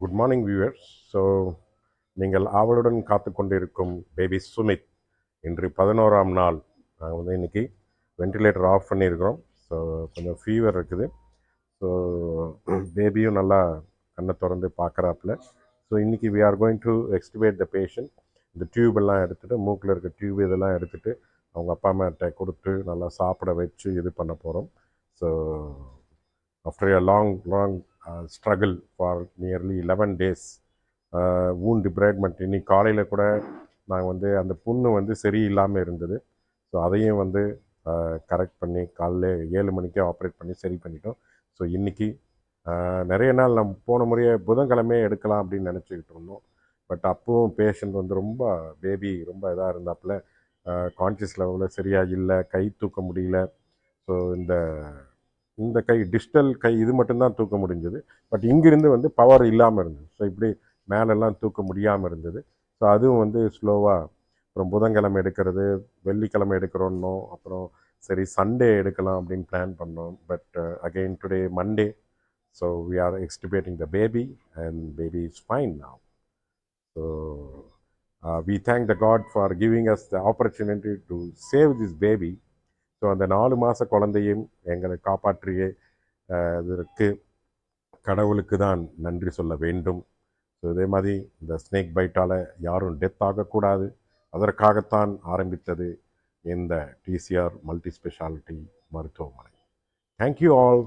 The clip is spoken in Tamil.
குட் மார்னிங் வியூவர்ஸ் ஸோ நீங்கள் ஆவலுடன் காத்து கொண்டிருக்கும் பேபி சுமித் இன்று பதினோராம் நாள். நாங்கள் வந்து இன்றைக்கி வென்டிலேட்டர் ஆஃப் பண்ணியிருக்கிறோம். ஸோ கொஞ்சம் ஃபீவர் இருக்குது. ஸோ பேபியும் நல்லா கண்ணை திறந்து பார்க்குறாப்புல. ஸோ இன்றைக்கி we are going to extubate the patient இந்த டியூப் எல்லாம் எடுத்துகிட்டு மூக்கில் இருக்க டியூப் இதெல்லாம் எடுத்துகிட்டு அவங்க அப்பா அம்மாட்ட கொடுத்து நல்லா சாப்பிட வச்சு இது பண்ண போகிறோம் so after a long long struggle for nearly eleven days on டிப்ரைட்மெண்ட் இன்னைக்கு காலையில் கூட நாங்கள் வந்து அந்த புண்ணு வந்து சரியில்லாமல் இருந்தது. ஸோ அதையும் வந்து கரெக்ட் பண்ணி காலைல ஏழு மணிக்கே ஆப்ரேட் பண்ணி சரி பண்ணிட்டோம். ஸோ இன்றைக்கி நிறைய நாள் நம்ம போன முறையே புதன்கிழமையே எடுக்கலாம் அப்படின்னு நினச்சிக்கிட்டு இருந்தோம். பட் அப்பவும் பேஷண்ட் வந்து ரொம்ப பேபி ரொம்ப இதாக இருந்தாப்புல கான்ஷியஸ் லெவலில் சரியாக இல்லை கை தூக்க முடியல. ஸோ இந்த இந்த கை டிஜிட்டல் கை இது மட்டும்தான் தூக்க முடிஞ்சது. பட் இங்கிருந்து வந்து பவர் இல்லாமல் இருந்தது. ஸோ இப்படி மேலெல்லாம் தூக்க முடியாமல் இருந்தது. ஸோ அதுவும் வந்து ஸ்லோவாக அப்புறம் புதன்கிழமை எடுக்கிறது வெள்ளிக்கிழமை எடுக்கிறோன்னோ அப்புறம் சரி சண்டே எடுக்கலாம் அப்படின்னு பிளான் பண்ணோம். But again today Monday so we are extubating the baby and baby is fine now so we thank the God for giving us the opportunity to save this baby so அந்த நாலு மாத குழந்தையும் எங்களை காப்பாற்றிய இதற்கு கடவுளுக்கு தான் நன்றி சொல்ல வேண்டும். ஸோ இதே மாதிரி இந்த ஸ்னேக் பைட்டால் யாரும் டெத் ஆகக்கூடாது. அதற்காகத்தான் ஆரம்பித்தது இந்த டிசிஆர் மல்டி ஸ்பெஷாலிட்டி மருத்துவமனை. Thank you all